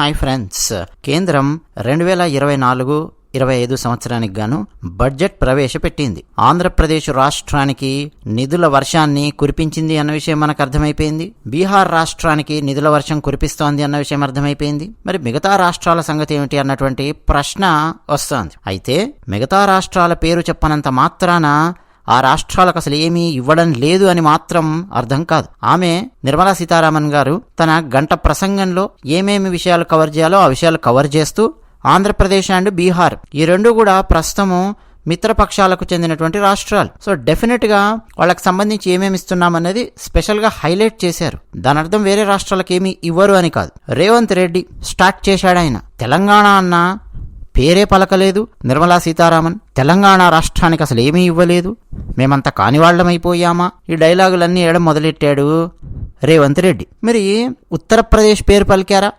Hi friends. కేంద్రం రెండు వేల ఇరవై నాలుగు ఇరవై ఐదు సంవత్సరానికి గాను బడ్జెట్ ప్రవేశపెట్టింది. ఆంధ్రప్రదేశ్ రాష్ట్రానికి నిధుల వర్షాన్ని కురిపించింది అన్న విషయం మనకు అర్థమైపోయింది. బీహార్ రాష్ట్రానికి నిధుల వర్షం కురిపిస్తోంది అన్న విషయం అర్థమైపోయింది. మరి మిగతా రాష్ట్రాల సంగతి ఏమిటి అన్నటువంటి ప్రశ్న వస్తోంది. అయితే మిగతా రాష్ట్రాల పేరు చెప్పనంత మాత్రాన ఆ రాష్ట్రాలకు అసలు ఏమీ ఇవ్వడం లేదు అని మాత్రం అర్థం కాదు. ఆమె నిర్మలా సీతారామన్ గారు తన గంట ప్రసంగంలో ఏమేమి విషయాలు కవర్ చేయాలో ఆ విషయాలు కవర్ చేస్తూ ఆంధ్రప్రదేశ్ అండ్ బీహార్ ఈ రెండు కూడా ప్రస్తుతము మిత్రపక్షాలకు చెందినటువంటి రాష్ట్రాలు. సో డెఫినెట్గా వాళ్ళకి సంబంధించి ఏమేమి ఇస్తున్నామన్నది స్పెషల్గా హైలైట్ చేశారు. దాని అర్థం వేరే రాష్ట్రాలకు ఏమి ఇవ్వరు అని కాదు. రేవంత్ రెడ్డి స్టార్ట్ చేశాడు ఆయన. తెలంగాణ అన్న పేరే పలకలేదు నిర్మలా సీతారామన్. తెలంగాణ రాష్ట్రానికి అసలు ఏమీ ఇవ్వలేదు. మేమంతా కానివాళ్ళమైపోయామా? ఈ డైలాగులన్నీ ఏడం మొదలెట్టాడు రేవంత్ రెడ్డి. మరి ఉత్తరప్రదేశ్ పేరు పలికారా?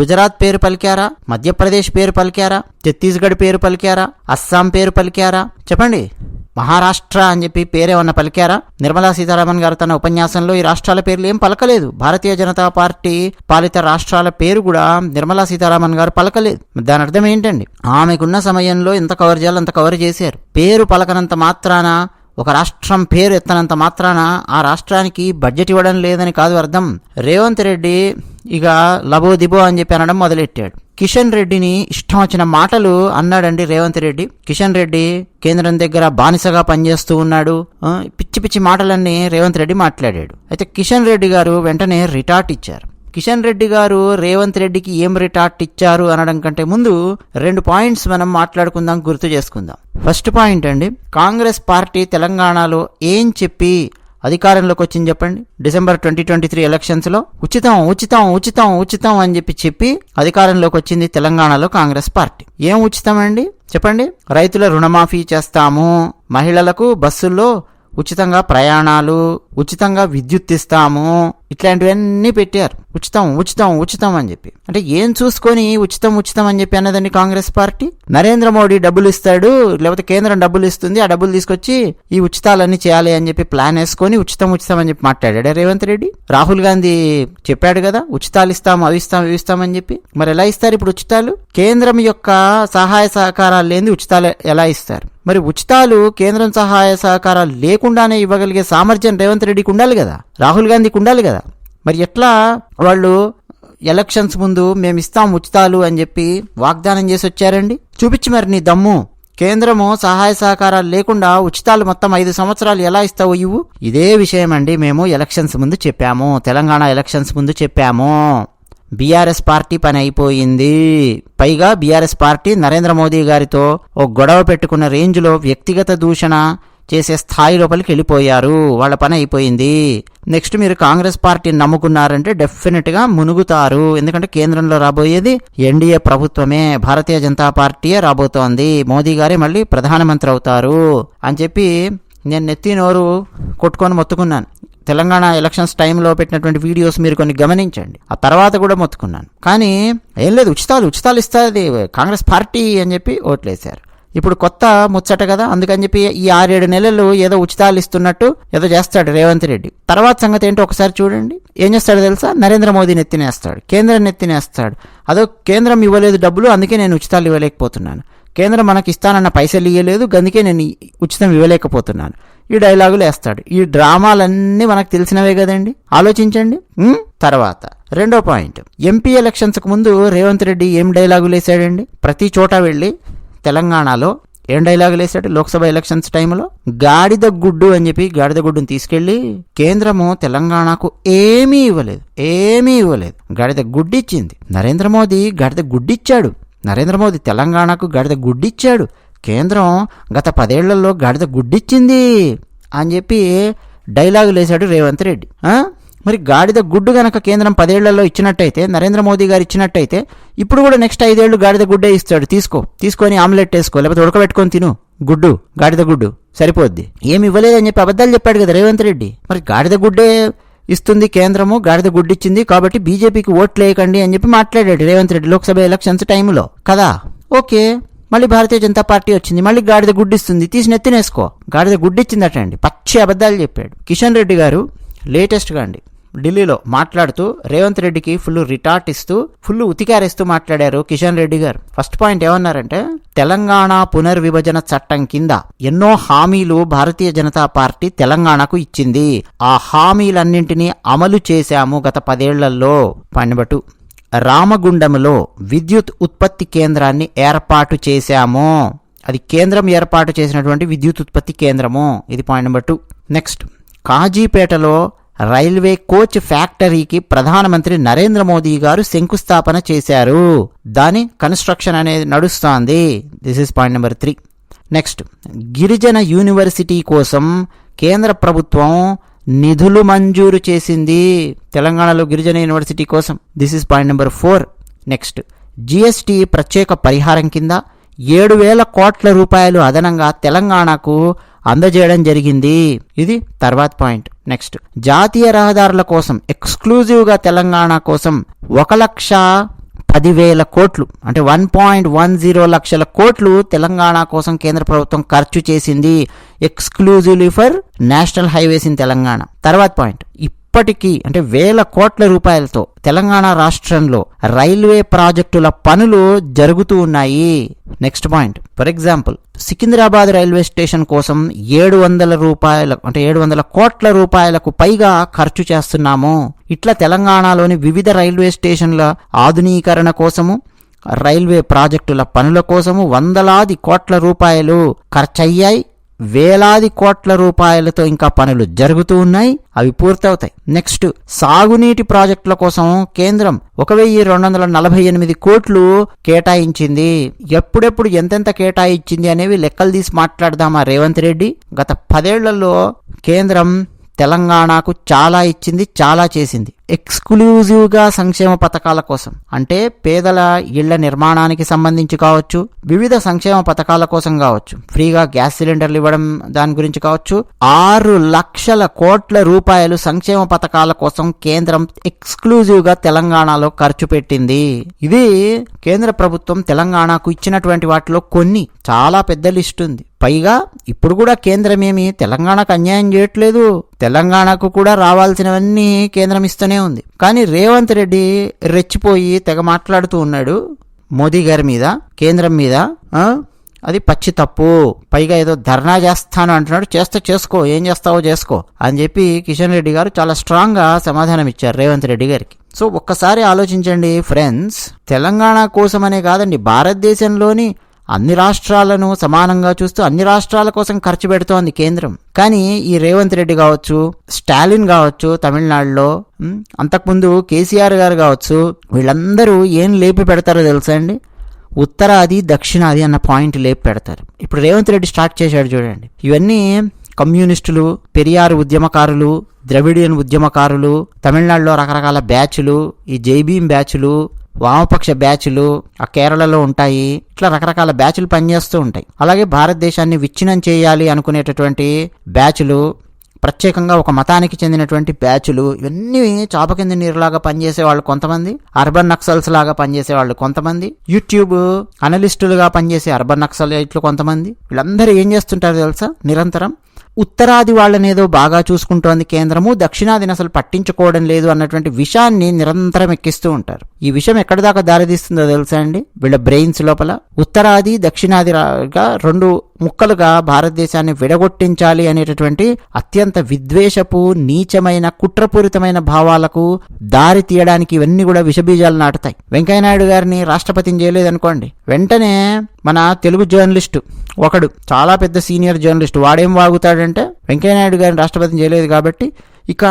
గుజరాత్ పేరు పలికారా? మధ్యప్రదేశ్ పేరు పలికారా? ఛత్తీస్గఢ్ పేరు పలికారా? అస్సాం పేరు పలికారా? చెప్పండి. మహారాష్ట్ర అని చెప్పి పేరేమన్నా పలికారా? నిర్మలా సీతారామన్ గారు తన ఉపన్యాసంలో ఈ రాష్ట్రాల పేర్లు ఏం పలకలేదు. భారతీయ జనతా పార్టీ పాలిత రాష్ట్రాల పేరు కూడా నిర్మలా సీతారామన్ గారు పలకలేదు. దాని అర్థం ఏంటండి? ఆమెకున్న సమయంలో ఎంత కవర్ చేయాలో అంత కవర్ చేశారు. పేరు పలకనంత మాత్రాన ఒక రాష్ట్రం పేరు ఎత్తనంత మాత్రాన ఆ రాష్ట్రానికి బడ్జెట్ ఇవ్వడం లేదని కాదు అర్థం. రేవంత్ రెడ్డి ఇక లబో దిబో అని చెప్పి అనడం మొదలెట్టాడు. కిషన్ రెడ్డిని ఇష్టం వచ్చిన మాటలు అన్నాడండి రేవంత్ రెడ్డి. కిషన్ రెడ్డి కేంద్రం దగ్గర బానిసగా పనిచేస్తూ ఉన్నాడు. పిచ్చి పిచ్చి మాటలన్నీ రేవంత్ రెడ్డి మాట్లాడాడు. అయితే కిషన్ రెడ్డి గారు వెంటనే రిటార్ట్ ఇచ్చారు. కిషన్ రెడ్డి గారు రేవంత్ రెడ్డికి ఏం రిటార్ట్ ఇచ్చారు అనడం కంటే ముందు రెండు పాయింట్స్ మనం మాట్లాడుకుందాం గుర్తు చేసుకుందాం. ఫస్ట్ పాయింట్ అండి కాంగ్రెస్ పార్టీ తెలంగాణలో ఏం చెప్పి అధికారంలోకి వచ్చింది చెప్పండి. డిసెంబర్ ట్వంటీ ట్వంటీ త్రీ ఎలక్షన్స్లో ఉచితం ఉచితం ఉచితం ఉచితం అని చెప్పి చెప్పి అధికారంలోకి వచ్చింది తెలంగాణలో కాంగ్రెస్ పార్టీ. ఏం ఉచితం అండి? చెప్పండి. రైతుల రుణమాఫీ చేస్తాము. మహిళలకు బస్సుల్లో ఉచితంగా ప్రయాణాలు ఉచితంగా విద్యుత్ ఇస్తాము. ఇట్లాంటివన్నీ పెట్టారు. ఉచితం ఉచితం ఉచితం అని చెప్పి. అంటే ఏం చూసుకొని ఉచితం ఉచితం అని చెప్పి అన్నదండి కాంగ్రెస్ పార్టీ? నరేంద్ర మోడీ డబ్బులు ఇస్తాడు లేకపోతే కేంద్రం డబ్బులు ఇస్తుంది ఆ డబ్బులు తీసుకొచ్చి ఈ ఉచితాలన్నీ చేయాలి అని చెప్పి ప్లాన్ వేసుకొని ఉచితం ఉచితం అని చెప్పి మాట్లాడాడు రేవంత్ రెడ్డి? రాహుల్ గాంధీ చెప్పాడు కదా ఉచితాలు ఇస్తాం అవి ఇస్తాం ఇవి ఇస్తామని చెప్పి. మరి ఎలా ఇస్తారు ఇప్పుడు ఉచితాలు? కేంద్రం యొక్క సహాయ సహకారాలు లేని ఉచితాలు ఎలా ఇస్తారు? మరి ఉచితాలు కేంద్రం సహాయ సహకారాలు లేకుండానే ఇవ్వగలిగే సామర్థ్యం రేవంత్ రెడ్డికి ఉండాలి కదా? రాహుల్ గాంధీకి ఉండాలి కదా? మరి ఎట్లా వాళ్ళు ఎలక్షన్స్ ముందు మేము ఇస్తాం ఉచితాలు అని చెప్పి వాగ్దానం చేసి వచ్చారండి? చూపించి మరి నీ దమ్ము. కేంద్రము సహాయ సహకారాలు లేకుండా ఉచితాలు మొత్తం ఐదు సంవత్సరాలు ఎలా ఇస్తావు ఇవ్వు. ఇదే విషయం అండి మేము ఎలక్షన్స్ ముందు చెప్పాము. తెలంగాణ ఎలక్షన్స్ ముందు చెప్పాము. బీఆర్ఎస్ పార్టీ పని అయిపోయింది. పైగా బీఆర్ఎస్ పార్టీ నరేంద్ర మోదీ గారితో ఓ గొడవ పెట్టుకున్న రేంజ్లో వ్యక్తిగత దూషణ చేసే స్థాయి లోపలికి వెళ్ళిపోయారు. వాళ్ళ పని అయిపోయింది. నెక్స్ట్ మీరు కాంగ్రెస్ పార్టీని నమ్ముకున్నారంటే డెఫినెట్గా మునుగుతారు. ఎందుకంటే కేంద్రంలో రాబోయేది ఎన్డీఏ ప్రభుత్వమే. భారతీయ జనతా పార్టీయే రాబోతోంది. మోదీ గారే మళ్ళీ ప్రధానమంత్రి అవుతారు అని చెప్పి నేను నెత్తి నోరు కొట్టుకొని మొత్తుకున్నాను. తెలంగాణ ఎలక్షన్స్ టైంలో పెట్టినటువంటి వీడియోస్ మీరు కొన్ని గమనించండి. ఆ తర్వాత కూడా మొత్తుకున్నాను. కానీ ఏం లేదు ఉచితాలు ఉచితాలు ఇస్తుంది కాంగ్రెస్ పార్టీ అని చెప్పి ఓట్లేశారు. ఇప్పుడు కొత్త ముచ్చట కదా అందుకని చెప్పి ఈ ఆరేడు నెలలు ఏదో ఉచితాలు ఇస్తున్నట్టు ఏదో చేస్తాడు రేవంత్ రెడ్డి. తర్వాత సంగతి ఏంటో ఒకసారి చూడండి. ఏం చేస్తాడో తెలుసా? నరేంద్ర మోదీ నెత్తినేస్తాడు కేంద్రం నెత్తినేస్తాడు అదో కేంద్రం ఇవ్వలేదు డబ్బులు అందుకే నేను ఉచితాలు ఇవ్వలేకపోతున్నాను. కేంద్రం మనకి ఇస్తానన్న పైసలు ఇవ్వలేదు అందుకే నేను ఉచితం ఇవ్వలేకపోతున్నాను. ఈ డైలాగులు వేస్తాడు. ఈ డ్రామాలన్నీ మనకు తెలిసినవే కదండి. ఆలోచించండి. తర్వాత రెండో పాయింట్. ఎంపీ ఎలక్షన్స్కు ముందు రేవంత్ రెడ్డి ఏం డైలాగులు వేసాడండి? ప్రతి చోట వెళ్ళి తెలంగాణలో ఏం డైలాగులు వేసాడు? లోక్సభ ఎలక్షన్స్ టైంలో? గాడిద గుడ్డు అని చెప్పి గాడిద గుడ్డుని తీసుకెళ్ళి కేంద్రము తెలంగాణకు ఏమీ ఇవ్వలేదు. ఏమీ ఇవ్వలేదు. గాడిద గుడ్డిచ్చింది. నరేంద్ర మోదీ గాడిద గుడ్డిచ్చాడు. నరేంద్ర మోదీ తెలంగాణకు గాడిద గుడ్డిచ్చాడు. కేంద్రం గత పదేళ్ళలో గాడిద గుడ్డిచ్చింది అని చెప్పి డైలాగులు వేశాడు రేవంత్ రెడ్డి. మరి గాడిద గుడ్డు గనక కేంద్రం పదేళ్ళలో ఇచ్చినట్టయితే నరేంద్ర మోదీ గారు ఇచ్చినట్టయితే ఇప్పుడు కూడా నెక్స్ట్ ఐదేళ్ళు గాడిద గుడ్డే ఇస్తాడు. తీసుకో. తీసుకొని ఆమ్లెట్ వేసుకో. లేకపోతే ఉడకబెట్టుకొని తిను. గుడ్డు గాడిద గుడ్డు. సరిపోద్ది. ఏమి ఇవ్వలేదని చెప్పి అబద్ధాలు చెప్పాడు కదా రేవంత్ రెడ్డి. మరి గాడిద గుడ్డే ఇస్తుంది కేంద్రము గాడిద గుడ్డిచ్చింది కాబట్టి బీజేపీకి ఓట్లు వేయకండి అని చెప్పి మాట్లాడాడు రేవంత్ రెడ్డి లోక్సభ ఎలక్షన్స్ టైంలో. కదా? ఓకే. మళ్ళీ భారతీయ జనతా పార్టీ వచ్చింది మళ్ళీ గాడిద గుడ్డిస్తుంది తీసి నెత్తినేసుకో. గాడిద గుడ్డిచ్చిందట అండి పచ్చి అబద్ధాలు చెప్పాడు. కిషన్ రెడ్డి గారు లేటెస్ట్గా అండి ఢిల్లీలో మాట్లాడుతూ రేవంత్ రెడ్డికి ఫుల్ రిటార్ట్ ఇస్తూ ఫుల్ ఉతికారేస్తూ మాట్లాడారు కిషన్ రెడ్డి గారు. ఫస్ట్ పాయింట్ ఏమన్నారంటే తెలంగాణ పునర్విభజన చట్టం కింద ఎన్నో హామీలు భారతీయ జనతా పార్టీ తెలంగాణకు ఇచ్చింది. ఆ హామీలన్నింటినీ అమలు చేశాము గత పదేళ్ళలో. పండిబట్టు రామగుండంలో విద్యుత్ ఉత్పత్తి కేంద్రాన్ని ఏర్పాటు చేశాము. అది కేంద్రం ఏర్పాటు చేసినటువంటి విద్యుత్ ఉత్పత్తి కేంద్రము. ఇది పాయింట్ నెంబర్ టూ నెక్స్ట్ కాజీపేటలో రైల్వే కోచ్ ఫ్యాక్టరీకి ప్రధానమంత్రి నరేంద్ర మోదీ గారు శంకుస్థాపన చేశారు. దాని కన్స్ట్రక్షన్ అనేది నడుస్తోంది. This is point number three next గిరిజన యూనివర్సిటీ కోసం కేంద్ర ప్రభుత్వం నిధులు మంజూరు చేసింది తెలంగాణలో గిరిజన యూనివర్సిటీ కోసం. This is point number four next GST ప్రత్యేక పరిహారం కింద ఏడు వేల కోట్ల రూపాయలు అదనంగా తెలంగాణకు అందజేయడం జరిగింది. ఇది తర్వాత పాయింట్ నెక్స్ట్ జాతీయ రహదారుల కోసం ఎక్స్క్లూజివ్గా తెలంగాణ కోసం ఒక లక్ష పదివేల కోట్లు అంటే వన్ పాయింట్ వన్ జీరో లక్షల కోట్లు తెలంగాణ కోసం కేంద్ర ప్రభుత్వం ఖర్చు చేసింది exclusively for national highways in Telangana. తర్వాత పాయింట్ ఇప్పటికీ అంటే వేల కోట్ల రూపాయలతో తెలంగాణ రాష్ట్రంలో రైల్వే ప్రాజెక్టుల పనులు జరుగుతూ ఉన్నాయి. Next point for example Secunderabad railway station కోసం ఏడు వందల రూపాయల అంటే ఏడు వందల కోట్ల రూపాయలకు పైగా ఖర్చు చేస్తున్నాము. ఇట్లా తెలంగాణలోని వివిధ రైల్వే స్టేషన్ల ఆధునీకరణ కోసము రైల్వే ప్రాజెక్టుల పనుల కోసము వందలాది కోట్ల రూపాయలు ఖర్చయ్యాయి. వేలాది కోట్ల రూపాయలతో ఇంకా పనులు జరుగుతూ ఉన్నాయి. అవి పూర్తవుతాయి. నెక్స్ట్ సాగునీటి ప్రాజెక్టుల కోసం కేంద్రం ఒక వెయ్యి రెండు వందల నలభై ఎనిమిది కోట్లు కేటాయించింది. ఎప్పుడెప్పుడు ఎంతెంత కేటాయించింది అనేవి లెక్కలు తీసి మాట్లాడదామా రేవంత్ రెడ్డి? గత పదేళ్ళలో కేంద్రం తెలంగాణకు చాలా ఇచ్చింది చాలా చేసింది. ఎక్స్క్లూజివ్గా సంక్షేమ పథకాల కోసం అంటే పేదల ఇళ్ళ నిర్మాణానికి సంబంధించి కావచ్చు వివిధ సంక్షేమ పథకాల కోసం కావచ్చు. ఫ్రీగా గ్యాస్ సిలిండర్లు ఇవ్వడం దాని గురించి కావచ్చు. ఆరు లక్షల కోట్ల రూపాయలు సంక్షేమ పథకాల కోసం కేంద్రం ఎక్స్క్లూజివ్గా తెలంగాణలో ఖర్చు పెట్టింది. ఇది కేంద్ర ప్రభుత్వం తెలంగాణకు ఇచ్చినటువంటి వాటిలో కొన్ని. చాలా పెద్ద లిస్ట్ ఉంది. పైగా ఇప్పుడు కూడా కేంద్రం ఏమి తెలంగాణకు అన్యాయం చేయట్లేదు. తెలంగాణకు కూడా రావాల్సినవన్నీ కేంద్రం ఇస్తూనే ఉంది. కానీ రేవంత్ రెడ్డి రెచ్చిపోయి తెగ మాట్లాడుతూ ఉన్నాడు మోదీ గారి మీద కేంద్రం మీద అది పచ్చి తప్పు. పైగా ఏదో ధర్నా చేస్తాను అంటున్నాడు. చేస్తే చేసుకో ఏం చేస్తావో చేసుకో అని చెప్పి కిషన్ రెడ్డి గారు చాలా స్ట్రాంగ్గా సమాధానం ఇచ్చారు రేవంత్ రెడ్డి గారికి. సో ఒక్కసారి ఆలోచించండి ఫ్రెండ్స్ తెలంగాణ కోసమనే కాదండి భారతదేశంలోని అన్ని రాష్ట్రాలను సమానంగా చూస్తూ అన్ని రాష్ట్రాల కోసం ఖర్చు పెడుతోంది కేంద్రం. కానీ ఈ రేవంత్ రెడ్డి కావచ్చు స్టాలిన్ కావచ్చు తమిళనాడులో అంతకుముందు కేసీఆర్ గారు కావచ్చు వీళ్ళందరూ ఏం లేపి పెడతారో తెలుసా అండి? ఉత్తరాది దక్షిణాది అన్న పాయింట్ లేపి పెడతారు. ఇప్పుడు రేవంత్ రెడ్డి స్టార్ట్ చేశాడు చూడండి. ఇవన్నీ కమ్యూనిస్టులు పెరియారు ఉద్యమకారులు ద్రవిడియన్ ఉద్యమకారులు తమిళనాడులో రకరకాల బ్యాచ్లు ఈ జైబీం బ్యాచ్లు వామపక్ష బ్యాచ్లు ఆ కేరళలో ఉంటాయి. ఇట్లా రకరకాల బ్యాచ్లు పనిచేస్తూ ఉంటాయి. అలాగే భారతదేశాన్ని విచ్ఛిన్నం చేయాలి అనుకునేటటువంటి బ్యాచ్లు ప్రత్యేకంగా ఒక మతానికి చెందినటువంటి బ్యాచ్లు ఇవన్నీ చాప కింద నీరులాగా పనిచేసే వాళ్ళు కొంతమంది. అర్బన్ నక్సల్స్ లాగా పనిచేసే వాళ్ళు కొంతమంది. యూట్యూబ్ అనలిస్టులుగా పనిచేసే అర్బన్ నక్సలైట్లు కొంతమంది. వీళ్ళందరూ ఏం చేస్తుంటారు తెలుసా? నిరంతరం ఉత్తరాది వాళ్ళని ఏదో బాగా చూసుకుంటోంది కేంద్రము దక్షిణాదిని అసలు పట్టించుకోవడం లేదు అన్నటువంటి విషయాన్ని నిరంతరం ఎక్కిస్తూ ఉంటారు. ఈ విషయం ఎక్కడ దాకా దారితీస్తుందో తెలుసా అండి? వీళ్ళ బ్రెయిన్స్ లోపల. ఉత్తరాది దక్షిణాదిగా రెండు ముక్కలుగా భారతదేశాన్ని విడగొట్టించాలి అనేటటువంటి అత్యంత విద్వేషపు నీచమైన కుట్రపూరితమైన భావాలకు దారి తీయడానికి ఇవన్నీ కూడా విషబీజాలు నాటుతాయి. వెంకయ్యనాయుడు గారిని రాష్ట్రపతిని చేయలేదనుకోండి. వెంటనే మన తెలుగు జర్నలిస్టు ఒకడు చాలా పెద్ద సీనియర్ జర్నలిస్ట్ వాడేం వాగుతాడంటే వెంకయ్యనాయుడు గారిని రాష్ట్రపతిని చేయలేదు కాబట్టి ఇక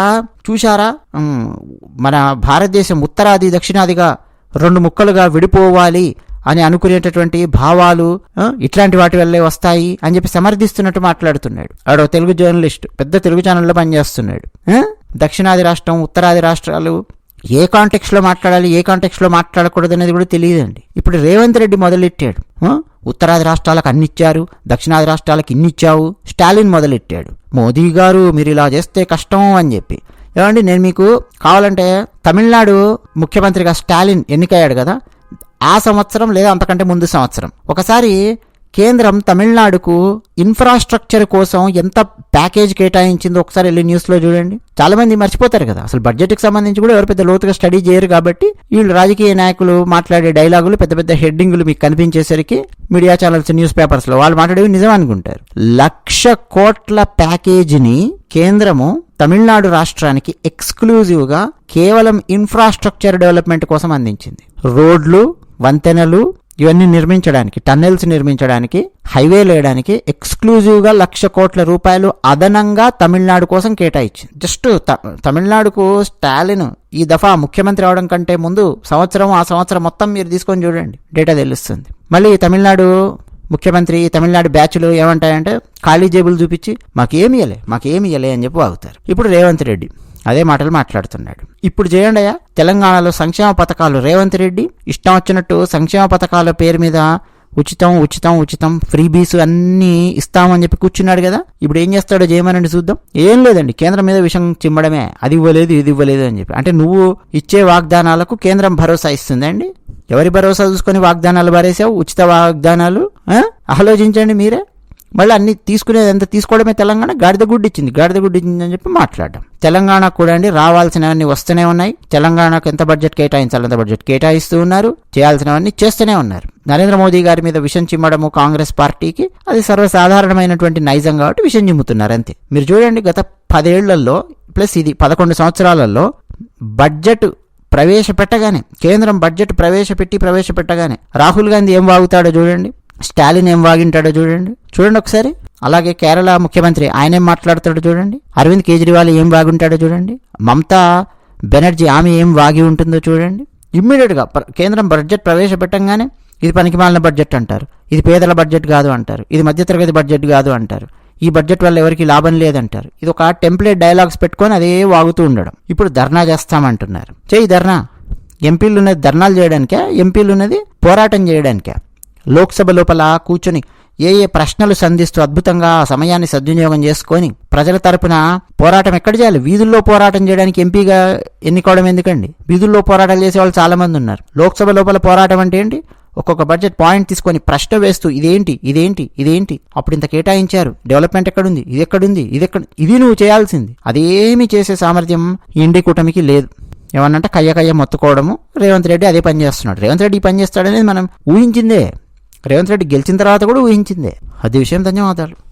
చూశారా? మన భారతదేశం ఉత్తరాది దక్షిణాదిగా రెండు ముక్కలుగా విడిపోవాలి అని అనుకునేటటువంటి భావాలు ఇట్లాంటి వాటి వల్లే వస్తాయి అని చెప్పి సమర్థిస్తున్నట్టు మాట్లాడుతున్నాడు. ఆడో తెలుగు జర్నలిస్ట్ పెద్ద తెలుగు ఛానల్లో పనిచేస్తున్నాడు. దక్షిణాది రాష్ట్రం ఉత్తరాది రాష్ట్రాలు ఏ కాంటెక్స్లో మాట్లాడాలి ఏ కాంటెక్స్లో మాట్లాడకూడదు అనేది కూడా తెలియదండి. ఇప్పుడు రేవంత్ రెడ్డి మొదలెట్టాడు? ఉత్తరాది రాష్ట్రాలకు అన్ని ఇచ్చారు దక్షిణాది రాష్ట్రాలకు ఇన్ని ఇచ్చావు స్టాలిన్ మొదలెట్టాడు. మోదీ గారు మీరు ఇలా చేస్తే కష్టం అని చెప్పి. ఏమండి నేను మీకు కావాలంటే తమిళనాడు ముఖ్యమంత్రిగా స్టాలిన్ ఎన్నికయ్యాడు కదా ఆ సంవత్సరం లేదా అంతకంటే ముందు సంవత్సరం. ఒకసారి కేంద్రం తమిళనాడుకు ఇన్ఫ్రాస్ట్రక్చర్ కోసం ఎంత ప్యాకేజ్ కేటాయించిందో ఒకసారి వెళ్ళి న్యూస్లో చూడండి. చాలా మంది మర్చిపోతారు కదా. అసలు బడ్జెట్కి సంబంధించి కూడా ఎవరు పెద్ద లోతుగా స్టడీ చేయరు కాబట్టి వీళ్ళు రాజకీయ నాయకులు మాట్లాడే డైలాగులు పెద్ద పెద్ద హెడ్డింగులు మీకు కనిపించేసరికి మీడియా ఛానల్స్ న్యూస్ పేపర్స్లో వాళ్ళు మాట్లాడేవి నిజం అనుకుంటారు. లక్ష కోట్ల ప్యాకేజీని కేంద్రము తమిళనాడు రాష్ట్రానికి ఎక్స్క్లూజివ్గా కేవలం ఇన్ఫ్రాస్ట్రక్చర్ డెవలప్మెంట్ కోసం అందించింది. రోడ్లు వంతెనలు ఇవన్నీ నిర్మించడానికి టన్నెల్స్ నిర్మించడానికి హైవేలు వేయడానికి ఎక్స్క్లూజివ్గా లక్ష కోట్ల రూపాయలు అదనంగా తమిళనాడు కోసం కేటాయించింది. జస్ట్ త- తమిళనాడుకు స్టాలిన్ ఈ దఫా ముఖ్యమంత్రి అవడం కంటే ముందు సంవత్సరం ఆ సంవత్సరం మొత్తం మీరు తీసుకొని చూడండి డేటా తెలుస్తుంది. మళ్ళీ తమిళనాడు ముఖ్యమంత్రి తమిళనాడు బ్యాచ్లు ఏమంటాయంటే ఖాళీ జేబులు చూపించి మాకేమి ఇయ్యలే మాకేమి ఇయ్యలే అని చెప్పి వాగుతారు. ఇప్పుడు రేవంత్ రెడ్డి. అదే మాటలు మాట్లాడుతున్నాడు. ఇప్పుడు చేయండి అయ్యా. తెలంగాణలో సంక్షేమ పథకాలు రేవంత్ రెడ్డి. ఇష్టం వచ్చినట్టు సంక్షేమ పథకాల పేరు మీద ఉచితం ఉచితం ఉచితం ఫ్రీ బీస్ అన్నీ ఇస్తామని చెప్పి కూర్చున్నాడు కదా. ఇప్పుడు ఏం చేస్తాడో చేయమనండి చూద్దాం. ఏం లేదండి. కేంద్రం మీద విషయం చిమ్మడమే అది ఇవ్వలేదు ఇది ఇవ్వలేదు అని చెప్పి. అంటే నువ్వు ఇచ్చే వాగ్దానాలకు కేంద్రం భరోసా ఇస్తుందండి ఎవరి భరోసా చూసుకొని వాగ్దానాలు భరేసావు ఉచిత వాగ్దానాలు? ఆలోచించండి మీరే. మళ్ళీ అన్ని తీసుకునేది ఎంత? తీసుకోవడమే తెలంగాణ. గాడిద గుడ్డు ఇచ్చింది. గాడిద గుడ్డు ఇచ్చింది అని చెప్పి మాట్లాడడం. తెలంగాణ కూడా అండి రావాల్సినవన్నీ వస్తూనే ఉన్నాయి. తెలంగాణకు ఎంత బడ్జెట్ కేటాయించాలి అంత బడ్జెట్ కేటాయిస్తూ ఉన్నారు. చేయాల్సినవన్నీ చేస్తూనే ఉన్నారు. నరేంద్ర మోదీ గారి మీద విషం చిమ్మడము కాంగ్రెస్ పార్టీకి అది సర్వసాధారణమైనటువంటి నైజం కాబట్టి విషం చిమ్ముతున్నారు అంతే. మీరు చూడండి గత పదేళ్ళలో ప్లస్ ఇది పదకొండు సంవత్సరాలలో బడ్జెట్ ప్రవేశపెట్టగానే కేంద్రం బడ్జెట్ ప్రవేశపెట్టి ప్రవేశపెట్టగానే రాహుల్ గాంధీ ఏం వాగుతాడో చూడండి. స్టాలిన్ ఏం వాగింటాడో చూడండి. చూడండి ఒకసారి. అలాగే కేరళ ముఖ్యమంత్రి ఆయన ఏం మాట్లాడతాడో చూడండి. అరవింద్ కేజ్రీవాల్ ఏం వాగుంటాడో చూడండి. మమతా బెనర్జీ ఆమె ఏం వాగి ఉంటుందో చూడండి. ఇమ్మీడియట్గా కేంద్రం బడ్జెట్ ప్రవేశపెట్టంగానే ఇది పనికిమాలిన బడ్జెట్ అంటారు. ఇది పేదల బడ్జెట్ కాదు అంటారు. ఇది మధ్యతరగతి బడ్జెట్ కాదు అంటారు. ఈ బడ్జెట్ వల్ల ఎవరికి లాభం లేదంటారు. ఇది ఒక టెంప్లెట్ డైలాగ్స్ పెట్టుకొని అదే వాగుతూ ఉండడం. ఇప్పుడు ధర్నా చేస్తామంటున్నారు. చేయి ధర్నా. ఎంపీలు ఉన్నది ధర్నాలు చేయడానికే? ఎంపీలు ఉన్నది పోరాటం చేయడానికే? లోక్సభ లోపల కూర్చొని ఏ ఏ ప్రశ్నలు సంధిస్తూ అద్భుతంగా ఆ సమయాన్ని సద్వినియోగం చేసుకొని ప్రజల తరపున పోరాటం ఎక్కడ చేయాలి? వీధుల్లో పోరాటం చేయడానికి ఎంపీగా ఎన్నుకోవడం ఎందుకండి? వీధుల్లో పోరాటాలు చేసే వాళ్ళు చాలామంది ఉన్నారు. లోక్సభ లోపల పోరాటం అంటే ఏంటి? ఒక్కొక్క బడ్జెట్ పాయింట్ తీసుకొని ప్రశ్న వేస్తూ ఇదేంటి ఇదేంటి ఇదేంటి? అప్పుడు ఇంత కేటాయించారు. డెవలప్మెంట్ ఎక్కడుంది? ఇది ఎక్కడుంది? ఇది ఎక్కడ ఇది నువ్వు చేయాల్సింది. అదేమి చేసే సామర్థ్యం ఇండి కూటమికి లేదు. ఏమన్నంటే కయ్య కయ్య మొత్తుకోవడము. రేవంత్ రెడ్డి అదే పని చేస్తున్నాడు. రేవంత్ రెడ్డి పని చేస్తాడనేది మనం ఊహించిందే. రేవంత్ రెడ్డి గెలిచిన తర్వాత కూడా ఊహించిందే. అది విషయం ధన్యవాదాలు.